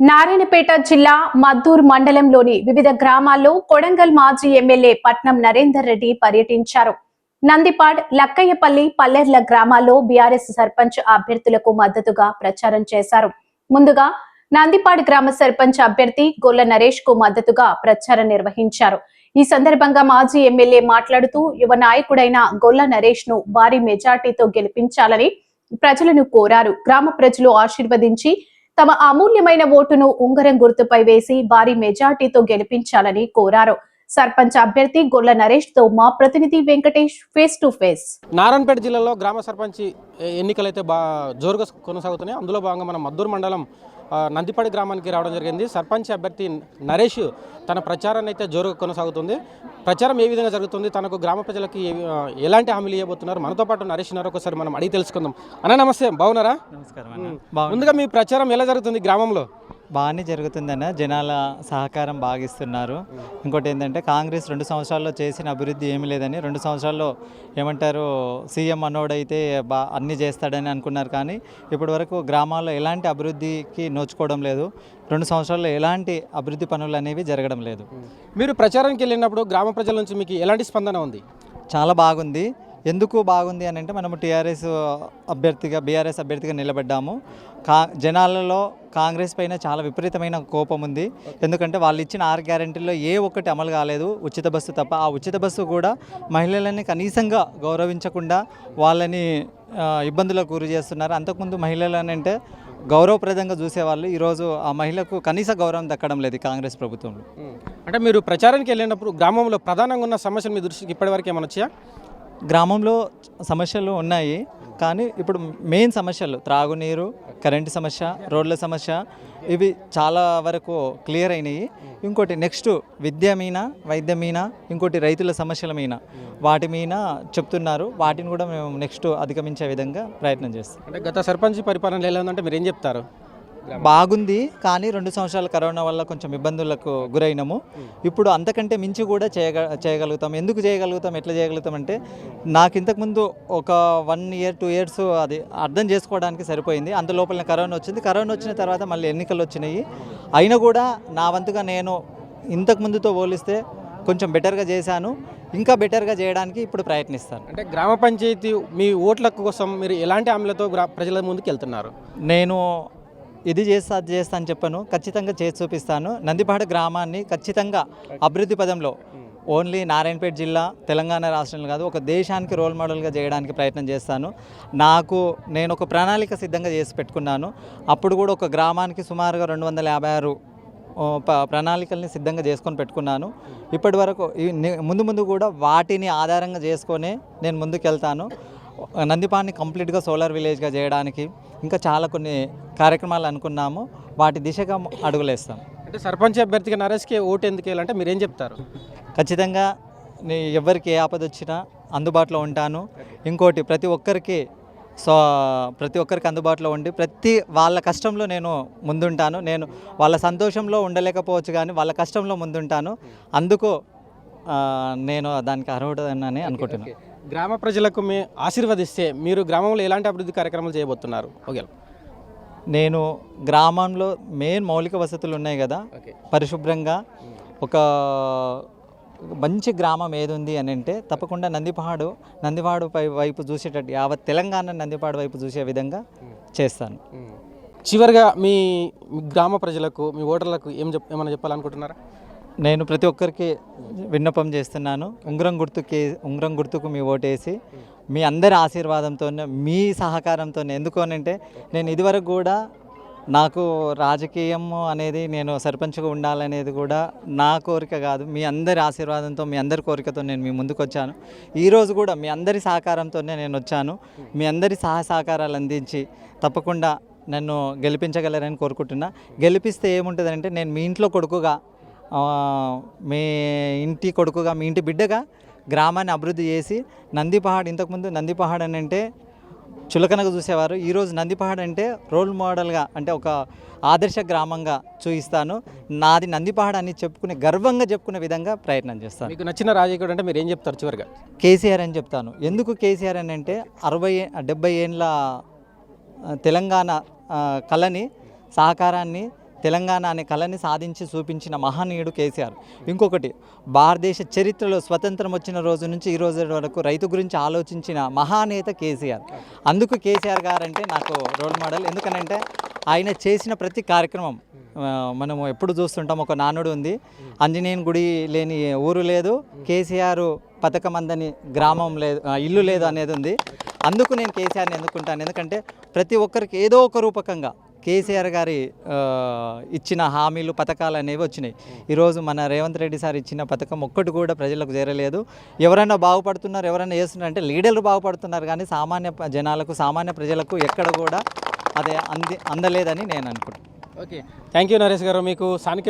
నారాయణపేట జిల్లా మద్దూర్ మండలంలోని వివిధ గ్రామాల్లో కొడంగల్ మాజీ ఎమ్మెల్యే పట్నం నరేందర్ రెడ్డి పర్యటించారు. నందిపాడ్ లక్కయ్యపల్లి పల్లెర్ల గ్రామాల్లో బీఆర్ఎస్ సర్పంచ్ అభ్యర్థులకు మద్దతుగా ప్రచారం చేశారు. ముందుగా నందిపాడ్ గ్రామ సర్పంచ్ అభ్యర్థి గొల్ల నరేష్కు మద్దతుగా ప్రచారం నిర్వహించారు. ఈ సందర్భంగా మాజీ ఎమ్మెల్యే మాట్లాడుతూ యువ నాయకుడైన గొల్ల నరేష్ను భారీ మెజార్టీతో గెలిపించాలని ప్రజలను కోరారు. గ్రామ ప్రజలు ఆశీర్వదించి తమ అమూల్యమైన ఓటును ఉంగరం గుర్తుపై వేసి భారీ మెజార్టీతో గెలిపించాలని కోరారు. సర్పంచ్ అభ్యర్థి గొల్ల నరేష్తో మా ప్రతినిధి Venkatesh face to face. Narayanpet జిల్లాలో గ్రామ సర్పంచ్ ఎన్నికలైతే బా జోరుగా కొనసాగుతున్నాయి అందులో భాగంగా మన మద్దూరు మండలం నందిపాడి గ్రామానికి రావడం జరిగింది. సర్పంచ్ అభ్యర్థి నరేష్ తన ప్రచారాన్ని అయితే జోరుగా కొనసాగుతుంది. ప్రచారం ఏ విధంగా జరుగుతుంది? తనకు గ్రామ ప్రజలకి ఎలాంటి హామీలు ఇవ్వబోతున్నారు? మనతో పాటు నరేష్ ఉన్నారు. ఒకసారి మనం అడిగి తెలుసుకుందాం. అన్న నమస్తే. బాగున్నారా? నమస్కారం ముందుగా మీ ప్రచారం ఎలా జరుగుతుంది గ్రామంలో? బాగానే జరుగుతుందన్న జనాల సహకారం బాగా ఇస్తున్నారు ఇంకోటి ఏంటంటే కాంగ్రెస్ రెండు సంవత్సరాల్లో చేసిన అభివృద్ధి ఏమీ లేదని రెండు సంవత్సరాల్లో ఏమంటారు సీఎం అన్నోడైతే బా అన్నీ చేస్తాడని అనుకున్నారు కానీ ఇప్పటి వరకు గ్రామాల్లో ఎలాంటి అభివృద్ధికి నోచుకోవడం లేదు. రెండు సంవత్సరాల్లో ఎలాంటి అభివృద్ధి పనులు అనేవి జరగడం లేదు. మీరు ప్రచారానికి వెళ్ళినప్పుడు గ్రామ ప్రజల నుంచి మీకు ఎలాంటి స్పందన ఉంది? చాలా బాగుంది. ఎందుకు బాగుంది అని అంటే మనము టీఆర్ఎస్ అభ్యర్థిగా బీఆర్ఎస్ అభ్యర్థిగా నిలబడ్డాము. కా జనాలలో కాంగ్రెస్ పైన చాలా విపరీతమైన కోపం ఉంది. ఎందుకంటే వాళ్ళు ఇచ్చిన ఆరు గ్యారెంటీల్లో ఏ ఒక్కటి అమలు కాలేదు ఉచిత బస్సు తప్ప. ఆ ఉచిత బస్సు కూడా మహిళలని కనీసంగా గౌరవించకుండా వాళ్ళని ఇబ్బందులకు గురి చేస్తున్నారు. అంతకుముందు మహిళలని అంటే గౌరవప్రదంగా చూసేవాళ్ళు. ఈరోజు ఆ మహిళకు కనీస గౌరవం దక్కడం లేదు కాంగ్రెస్ ప్రభుత్వంలో. అంటే మీరు ప్రచారానికి వెళ్ళినప్పుడు గ్రామంలో ప్రధానంగా ఉన్న సమస్యలు మీ దృష్టికి ఇప్పటివరకు ఏమైనా వచ్చాయా? గ్రామంలో సమస్యలు ఉన్నాయి కానీ ఇప్పుడు మెయిన్ సమస్యలు త్రాగునీరు కరెంటు సమస్య రోడ్ల సమస్య ఇవి చాలా వరకు క్లియర్ అయినాయి. ఇంకోటి నెక్స్ట్ విద్య మీన వైద్య మీన ఇంకోటి రైతుల సమస్యల మీన వాటి మీద చెప్తున్నారు. వాటిని కూడా మేము నెక్స్ట్ అధిగమించే విధంగా ప్రయత్నం చేస్తాం. అంటే గత సర్పంచ్ పరిపాలన ఎలా ఉందంటే మీరు ఏం చెప్తారు? బాగుంది కానీ రెండు సంవత్సరాల కరోనా వల్ల కొంచెం ఇబ్బందులకు గురైనాము. ఇప్పుడు అంతకంటే మించి కూడా చేయగ చేయగలుగుతాం. ఎందుకు చేయగలుగుతాం ఎట్లా చేయగలుగుతాం అంటే నాకు ఇంతకుముందు ఒక వన్ ఇయర్ టూ ఇయర్స్ అది అర్థం చేసుకోవడానికి సరిపోయింది. అంత లోపల కరోనా వచ్చింది. కరోనా వచ్చిన తర్వాత మళ్ళీ ఎన్నికలు వచ్చినాయి. అయినా కూడా నా వంతుగా నేను ఇంతకు ముందుతో పోలిస్తే కొంచెం బెటర్గా చేశాను. ఇంకా బెటర్గా చేయడానికి ఇప్పుడు ప్రయత్నిస్తాను. అంటే గ్రామ పంచాయతీ మీ ఓట్ల కోసం మీరు ఎలాంటి హామీలతో గ్రా- ప్రజల ముందుకు వెళ్తున్నారు నేను ఇది చేస్తా అది చేస్తా అని చెప్పను. ఖచ్చితంగా చేసి చూపిస్తాను. నందిపాడు గ్రామాన్ని ఖచ్చితంగా అభివృద్ధి పదంలో ఓన్లీ నారాయణపేట జిల్లా తెలంగాణ రాష్ట్రంలో కాదు ఒక దేశానికి రోల్ మోడల్గా చేయడానికి ప్రయత్నం చేస్తాను. నాకు నేను ఒక ప్రణాళిక సిద్ధంగా చేసి పెట్టుకున్నాను. అప్పుడు కూడా ఒక గ్రామానికి సుమారుగా రెండు వందల యాభై ఆరు ప్రణాళికల్ని సిద్ధంగా చేసుకొని పెట్టుకున్నాను. ఇప్పటి వరకు ముందు ముందు కూడా వాటిని ఆధారంగా చేసుకొని నేను ముందుకు వెళ్తాను నందిపాన్ని కంప్లీట్గా సోలార్ విలేజ్గా చేయడానికి ఇంకా చాలా కొన్ని కార్యక్రమాలు అనుకున్నాము. వాటి దిశగా అడుగులేస్తాం. అంటే సర్పంచ్ అభ్యర్థిగా నరేష్కి ఓటు ఎందుకు వేయాలంటే మీరు ఏం చెప్తారు? ఖచ్చితంగా ఎవరికి ఏ ఆపద వచ్చినా అందుబాటులో ఉంటాను. ఇంకోటి ప్రతి ఒక్కరికి సో ప్రతి ఒక్కరికి అందుబాటులో ఉండి ప్రతి వాళ్ళ కష్టంలో నేను ముందుంటాను. నేను వాళ్ళ సంతోషంలో ఉండలేకపోవచ్చు కానీ వాళ్ళ కష్టంలో ముందుంటాను. అందుకు నేను దానికి అర్హుడని అనుకుంటున్నాను. గ్రామ ప్రజలకు మీ ఆశీర్వదిస్తే మీరు గ్రామంలో ఎలాంటి అభివృద్ధి కార్యక్రమాలు చేయబోతున్నారు? ఓకే. నేను గ్రామంలో మెయిన్ మౌలిక వసతులు ఉన్నాయి కదా పరిశుభ్రంగా ఒక మంచి గ్రామం ఏది ఉంది అని అంటే తప్పకుండా నందిపాడు పై వైపు చూసేటట్టు యావత్ తెలంగాణ నందిపాడు వైపు చూసే విధంగా చేస్తాను. చివరిగా మీ మీ గ్రామ ప్రజలకు మీ ఓటర్లకు ఏం చెప్ ఏమైనా చెప్పాలనుకుంటున్నారా? నేను ప్రతి ఒక్కరికి విన్నపం చేస్తున్నాను. ఉంగరం గుర్తుకి ఉంగరం గుర్తుకు మీ ఓటేసి మీ అందరి ఆశీర్వాదంతోనే మీ సహకారంతోనే. ఎందుకు అని అంటే నేను ఇదివరకు కూడా నాకు రాజకీయం అనేది నేను సర్పంచ్గా ఉండాలనేది కూడా నా కోరిక కాదు. మీ అందరి ఆశీర్వాదంతో మీ అందరి కోరికతో నేను మీ ముందుకు వచ్చాను. ఈరోజు కూడా మీ అందరి సహకారంతోనే నేను వచ్చాను. మీ అందరి సహ సహకారాలు అందించి తప్పకుండా నన్ను గెలిపించగలరని కోరుకుంటున్నా. గెలిపిస్తే ఏముంటుందంటే నేను మీ ఇంట్లో కొడుకుగా మీ ఇంటి కొడుకుగా మీ ఇంటి బిడ్డగా గ్రామాన్ని అభివృద్ధి చేసి నందిపహాడ్ ఇంతకుముందు నందిపహాడ్ అని అంటే చులకనగా చూసేవారు. ఈరోజు నందిపహాడ్ అంటే రోల్ మోడల్గా అంటే ఒక ఆదర్శ గ్రామంగా చూపిస్తాను నాది నందిపహాడ్ అని చెప్పుకునే గర్వంగా చెప్పుకునే విధంగా ప్రయత్నం చేస్తాను. మీకు నచ్చిన రాజకీయుడు అంటే మీరు ఏం చెప్తారు చివరిగా? కేసీఆర్ అని చెప్తాను. ఎందుకు కేసీఆర్ అని అంటే అరవై డెబ్బై ఏండ్ల తెలంగాణ కళని సహకారాన్ని తెలంగాణ అనే కళని సాధించి చూపించిన మహనీయుడు కేసీఆర్. ఇంకొకటి భారతదేశ చరిత్రలో స్వతంత్రం వచ్చిన రోజు నుంచి ఈ రోజు వరకు రైతు గురించి ఆలోచించిన మహానేత కేసీఆర్. అందుకు కేసీఆర్ గారు అంటే నాకు రోల్ మోడల్. ఎందుకనంటే ఆయన చేసిన ప్రతి కార్యక్రమం మనము ఎప్పుడు చూస్తుంటాం ఒక నానుడు ఉంది. ఆంజనేయుని గుడి లేని ఊరు లేదు. కేసీఆర్ పథకం అందని గ్రామం లేదు ఇల్లు లేదు అనేది ఉంది. అందుకు నేను కేసీఆర్ని ఎందుకుంటాను ఎందుకంటే ప్రతి ఒక్కరికి ఏదో ఒక రూపకంగా కేసీఆర్ గారి ఇచ్చిన హామీలు పథకాలు అనేవి వచ్చినాయి. ఈరోజు మన రేవంత్ రెడ్డి సార్ ఇచ్చిన పథకం ఒక్కటి కూడా ప్రజలకు చేరలేదు. ఎవరైనా బాగుపడుతున్నారు ఎవరైనా చేస్తున్నారు అంటే లీడర్లు బాగుపడుతున్నారు కానీ సామాన్య జనాలకు సామాన్య ప్రజలకు ఎక్కడ కూడా అదే అంది అందలేదని నేను అనుకుంటున్నాను. ఓకే. థ్యాంక్ యూ నరేష్ గారు. మీకు స్థానిక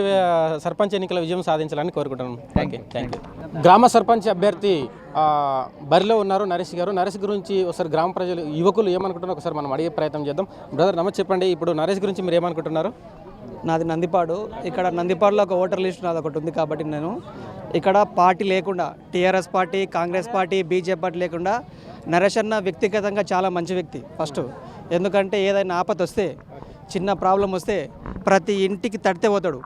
సర్పంచ్ ఎన్నికల విజయం సాధించాలని కోరుకుంటున్నాను. థ్యాంక్ యూ థ్యాంక్ యూ గ్రామ సర్పంచ్ అభ్యర్థి బరిలో ఉన్నారు నరేష్ గారు. నరేష్ గురించి ఒకసారి గ్రామ ప్రజలు యువకులు ఏమనుకుంటున్నారు ఒకసారి మనం అడిగే ప్రయత్నం చేద్దాం. బ్రదర్ నమస్తే చెప్పండి. ఇప్పుడు నరేష్ గురించి మీరు ఏమనుకుంటున్నారు? నాది నందిపాడు. ఇక్కడ నందిపాడులో ఒక ఓటర్ లిస్ట్ నాది ఒకటి ఉంది కాబట్టి నేను ఇక్కడ పార్టీ లేకుండా TRS party Congress party BJP party లేకుండా నరేష్ అన్న వ్యక్తిగతంగా చాలా మంచి వ్యక్తి ఫస్ట్. ఎందుకంటే ఏదైనా ఆపద వస్తే చిన్న ప్రాబ్లం వస్తే ప్రతి ఇంటికి తడితే పోతాడు.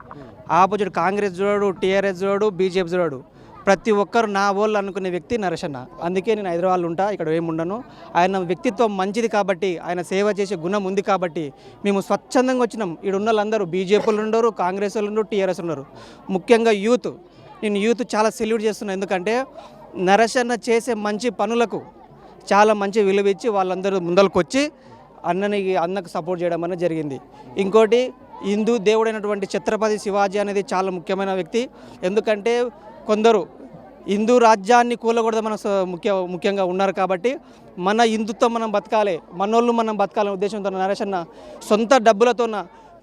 ఆపోజిట్ కాంగ్రెస్ చూడాడు టీఆర్ఎస్ చూడాడు బీజేపీ చూడాడు. ప్రతి ఒక్కరు నా వాళ్ళు అనుకునే వ్యక్తి నరసన్న. అందుకే నేను హైదరాబాద్లో ఉంటా ఇక్కడ ఏమి ఉండను. ఆయన వ్యక్తిత్వం మంచిది కాబట్టి ఆయన సేవ చేసే గుణం ఉంది కాబట్టి మేము స్వచ్ఛందంగా వచ్చినాం. ఇక్కడ ఉన్న వాళ్ళందరూ బీజేపీలు ఉండరు కాంగ్రెస్ వాళ్ళు ఉన్నారు టీఆర్ఎస్ ఉన్నారు ముఖ్యంగా యూత్. నేను యూత్ చాలా సెల్యూట్ చేస్తున్నాను ఎందుకంటే నరసన్న చేసే మంచి పనులకు చాలా మంచి విలువ ఇచ్చి వాళ్ళందరూ ముందరకు వచ్చి అన్నని అన్నకు సపోర్ట్ చేయడం అనేది జరిగింది. ఇంకోటి హిందూ దేవుడైనటువంటి ఛత్రపతి శివాజీ అనేది చాలా ముఖ్యమైన వ్యక్తి. ఎందుకంటే కొందరు హిందూ రాజ్యాన్ని కూలకూడదు మన ముఖ్య ముఖ్యంగా ఉన్నారు కాబట్టి మన హిందుత్వం మనం బతకాలి మనోళ్ళు మనం బతకాలనే ఉద్దేశంతో నరేష్ అన్న సొంత డబ్బులతోన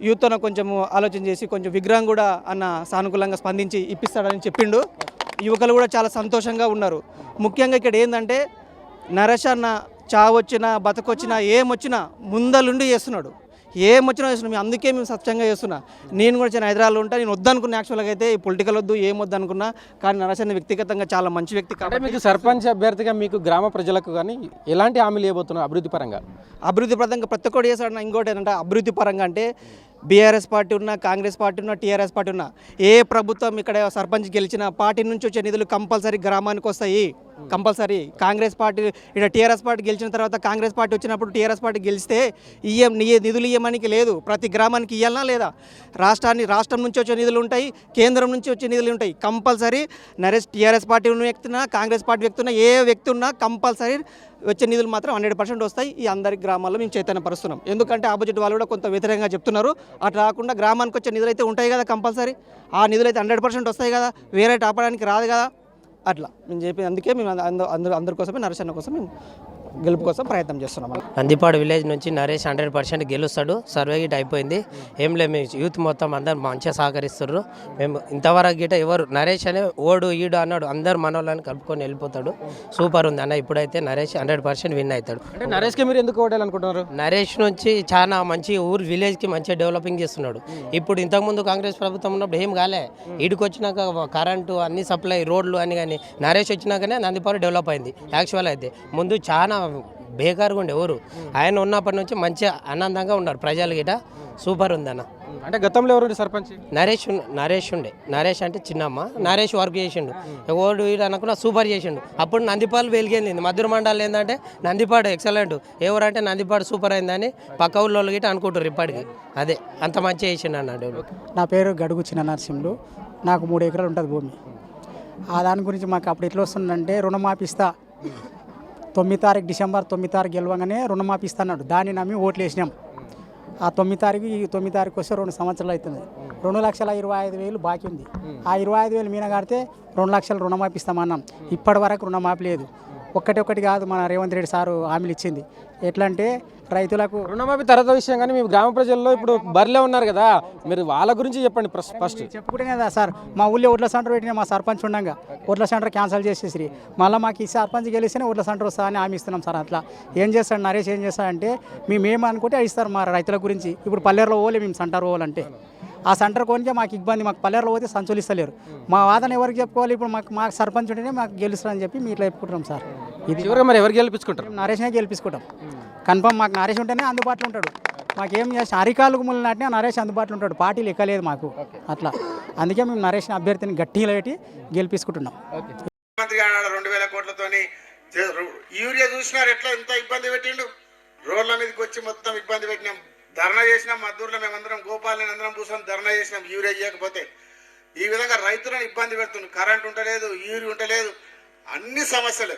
యూత్తోన కొంచెం ఆలోచన చేసి కొంచెం విగ్రహం కూడా అన్న సానుకూలంగా స్పందించి ఇప్పిస్తాడని చెప్పిండు. యువకులు కూడా చాలా సంతోషంగా ఉన్నారు. ముఖ్యంగా ఇక్కడ ఏంటంటే నరేష్ అన్న చావొచ్చినా బతకొచ్చినా ఏమొచ్చినా ముందలుండి చేస్తున్నాడు. ఏమొచ్చినా చేస్తున్నాం మేము అందుకే మేము సత్యంగా చేస్తున్నా. నేను కూడా చిన్న హైదరాబాద్లో ఉంటా. నేను వద్దనుకున్నా యాక్చువల్గా అయితే. ఈ పొలిటికల్ వద్దు ఏం వద్దు అనుకున్నా కానీ నరేష్ అన్న వ్యక్తిగతంగా చాలా మంచి వ్యక్తి కాబట్టి మీకు సర్పంచ్ అభ్యర్థిగా మీకు గ్రామ ప్రజలకు కానీ ఎలాంటి హామీలు ఇవ్వబోతున్నారు అభివృద్ధి పరంగా? అభివృద్ధి పరంగా ప్రతి ఒక్కటి చేశాడు ఇంకోటి ఏంటంటే అభివృద్ధి పరంగా అంటే బీఆర్ఎస్ పార్టీ ఉన్నా కాంగ్రెస్ పార్టీ ఉన్నా టీఆర్ఎస్ పార్టీ ఉన్నా ఏ ప్రభుత్వం ఇక్కడ సర్పంచ్ గెలిచిన పార్టీ నుంచి వచ్చే నిధులు కంపల్సరీ గ్రామానికి వస్తాయి. కంపల్సరీ కాంగ్రెస్ పార్టీ ఇక్కడ టీఆర్ఎస్ పార్టీ గెలిచిన తర్వాత కాంగ్రెస్ పార్టీ వచ్చినప్పుడు టీఆర్ఎస్ పార్టీ గెలిస్తే ఇయ్యం నీ నిధులు ఇయ్యమనికి లేదు. ప్రతి గ్రామానికి ఇవ్వాలనా లేదా? రాష్ట్రాన్ని రాష్ట్రం నుంచి వచ్చే నిధులు ఉంటాయి కేంద్రం నుంచి వచ్చే నిధులు ఉంటాయి. కంపల్సరీ నరేష్ టీఆర్ఎస్ పార్టీ ఉన్న కాంగ్రెస్ పార్టీ వ్యక్తున్నా ఏ వ్యక్తి ఉన్నా కంపల్సరీ వచ్చే నిధులు మాత్రం హండ్రెడ్ పర్సెంట్ వస్తాయి. ఈ అందరి గ్రామాల్లో మేము చైతన్యపరుస్తున్నాం. ఎందుకంటే ఆపోజిట్ వాళ్ళు కూడా కొంత వ్యతిరేకంగా చెప్తున్నారు. అట్లా రాకుండా గ్రామానికి వచ్చే నిధులు అయితే ఉంటాయి కదా కంపల్సరీ. ఆ నిధులు అయితే హండ్రెడ్ పర్సెంట్ వస్తాయి కదా. వేరే ఆపడానికి రాదు కదా. అట్లా. మేము చెప్పి అందుకే మేము అందరూ అందరూ అందరి కోసమే నరసన్న కోసం మేము గెలుపు కోసం ప్రయత్నం చేస్తున్నాం నందిపాడు విలేజ్ నుంచి నరేష్ హండ్రెడ్ పర్సెంట్ గెలుస్తాడు. సర్వే గిట్ అయిపోయింది. ఏం లేదు మేము యూత్ మొత్తం అందరు మంచిగా సహకరిస్తున్నారు మేము ఇంతవరకు గిట ఎవరు నరేష్ అనే ఓడు ఈడు అన్నాడు అందరు మనోళ్ళని కలుపుకొని వెళ్ళిపోతాడు. సూపర్ ఉంది అన్న ఇప్పుడైతే నరేష్ హండ్రెడ్ పర్సెంట్ విన్ అవుతాడు. అంటే నరేష్కి మీరు ఎందుకు ఓడాలనుకుంటున్నారు నరేష్ నుంచి చాలా మంచి ఊరు విలేజ్కి మంచిగా డెవలపింగ్ చేస్తున్నాడు. ఇప్పుడు ఇంతకుముందు కాంగ్రెస్ ప్రభుత్వం ఉన్నప్పుడు ఏం కాలే. ఈడికి వచ్చినాక కరెంటు అన్ని సప్లై రోడ్లు అన్ని కానీ నరేష్ వచ్చినాకనే నందిపాడు డెవలప్ అయింది యాక్చువల్ అయితే. ముందు చాలా బేకారుగా ఉండే ఊరు ఆయన ఉన్నప్పటి నుంచి మంచిగా ఆనందంగా ఉన్నారు. ప్రజలు గిట సూపర్ ఉందన్న అంటే గతంలో ఎవరు సర్పంచ్? నరేష్ నరేష్ ఉండే. నరేష్ అంటే చిన్నమ్మ. నరేష్ వర్క్ చేసిండు. ఎవడు వీడు అనుకున్నా సూపర్ చేసిండు. అప్పుడు నందిపాలు వెలిగింది. మధుర మండలం ఏంటంటే నందిపాడు ఎక్సలెంట్. ఎవరంటే నందిపాడు సూపర్ అయిందని పక్క ఊళ్ళో గిట్ట అనుకుంటారు ఇప్పటికి. అదే అంత మంచిగా చేసిండు అన్నాడు నా పేరు గడుగు చిన్న నరసింహులు నాకు మూడు ఎకరాలు ఉంటుంది భూమి. ఆ దాని గురించి మాకు అప్పుడు ఎట్లా వస్తుందంటే రుణమాఫీ ఇస్తా. తొమ్మిది తారీఖు డిసెంబర్ తొమ్మిది తారీఖు గెలవగానే రుణమాఫీ ఇస్తాడు దాన్ని నమ్మి ఓట్లు వేసినాం. ఆ తొమ్మిది తారీఖు ఈ తొమ్మిది తారీఖు వస్తే రెండు సంవత్సరాలు అవుతుంది. రెండు లక్షల ఇరవై ఐదు వేలు బాకీ ఉంది. ఆ ఇరవై ఐదు వేలు మీన కడితే రెండు లక్షలు రుణమాఫీ ఇస్తామన్నాం. ఇప్పటి వరకు రుణమాఫీ లేదు. ఒక్కటి ఒక్కటి కాదు మన రేవంత్ రెడ్డి సారు హామీలు ఇచ్చింది. ఎట్లా అంటే రైతులకు రుణమాఫీ తర్వాత విషయం కానీ మీ గ్రామ ప్రజల్లో ఇప్పుడు బరిలో ఉన్నారు కదా మీరు వాళ్ళ గురించి చెప్పండి ఫస్ట్ చెప్పుకుంటే కదా సార్ మా ఊళ్ళో ఓట్ల సెంటర్ పెట్టిన మా సర్పంచ్ ఉండగా ఓట్ల సెంటర్ క్యాన్సిల్ చేసేసి మళ్ళీ మాకు ఈ సర్పంచ్ గెలిస్తేనే ఓట్ల సెంటర్ వస్తా అని హామీ ఇస్తున్నాం సార్ అట్లా. ఏం చేస్తాడు నరేష్ ఏం చేస్తాడంటే మేము ఏం అనుకుంటే అది ఇస్తారు మా రైతుల గురించి. ఇప్పుడు పల్లెరులో పోలే మేము సెంటర్ పోవాలంటే ఆ సెంటర్ కొనికే మాకు ఇబ్బంది మాకు పల్లెరులో పోతే సంచులు ఇస్తలేరు మా వాదన ఎవరికి చెప్పుకోవాలి? ఇప్పుడు మాకు మాకు సర్పంచ్ ఉంటేనే మాకు గెలుస్తారని చెప్పి మీరు ఇట్లా చెప్పుకుంటాం సార్. ఇది చివరిగా మరి ఎవరు గెలిపించుకుంటారు? నరేష్నే గెలిపించుకుంటాం. కన్ఫర్మ్ మాకు నరేష్ ఉంటేనే అందుబాటులో ఉంటాడు. మాకేం చేసిన అరికాలకు ముళ్ళు నాటినా నరేష్ అందుబాటులో ఉంటాడు. పార్టీలు ఎక్కలేదు మాకు. అట్లా. అందుకే మేము నరేష్ అభ్యర్థిని గట్టిగా పెట్టి గెలిపించుకుంటున్నాం. ముఖ్యమంత్రి రెండు వేల కోట్లతోని రు- యూరియా చూసినారు. ఎట్లా ఎంత ఇబ్బంది పెట్టిండు? రోడ్ల మీదకి వచ్చి మొత్తం ఇబ్బంది పెట్టినాం. ధర్నా చేసినాం మద్దూరులో మేమందరం గోపాలని అందరం కూర్చొని ధర్నా చేసినాం యూరియా చేయకపోతే. ఈ విధంగా రైతులను ఇబ్బంది పెడుతుంది. కరెంట్ ఉండలేదు యూరి ఉండలేదు అన్ని సమస్యలు.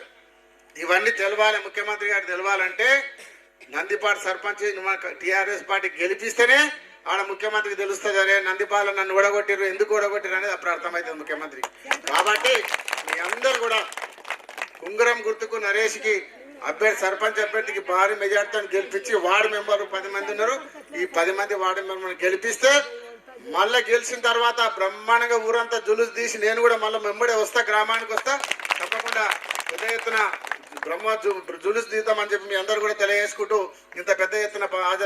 ఇవన్నీ తెలవాలి ముఖ్యమంత్రి గారు తెలవాలంటే నందిపాటి సర్పంచ్ టీఆర్ఎస్ పార్టీ గెలిపిస్తేనే ఆడ ముఖ్యమంత్రికి తెలుస్తుంది అరే నందిపాల నన్ను ఓడగొట్టిరు ఎందుకు ఓడగొట్టిరు అనేది అప్పుడు అర్థమవుతుంది ముఖ్యమంత్రి. కాబట్టి మీ అందరు కూడా ఉంగరం గుర్తుకు నరేష్కి అభ్యర్థి సర్పంచ్ అభ్యర్థికి భారీ మెజార్టీతో గెలిపించి వార్డు మెంబర్లు పది మంది ఉన్నారు. ఈ పది మంది వార్డు మెంబర్లను గెలిపిస్తే మళ్ళీ గెలిచిన తర్వాత బ్రహ్మాండంగా ఊరంతా జులుసు తీసి నేను కూడా మళ్ళీ మెంబడే వస్తా గ్రామానికి వస్తా. తప్పకుండా పెద్ద ఎత్తున బ్రహ్మ జులుసు తీద్దామని చెప్పి మీ అందరు కూడా తెలియజేసుకుంటూ ఇంత పెద్ద ఎత్తున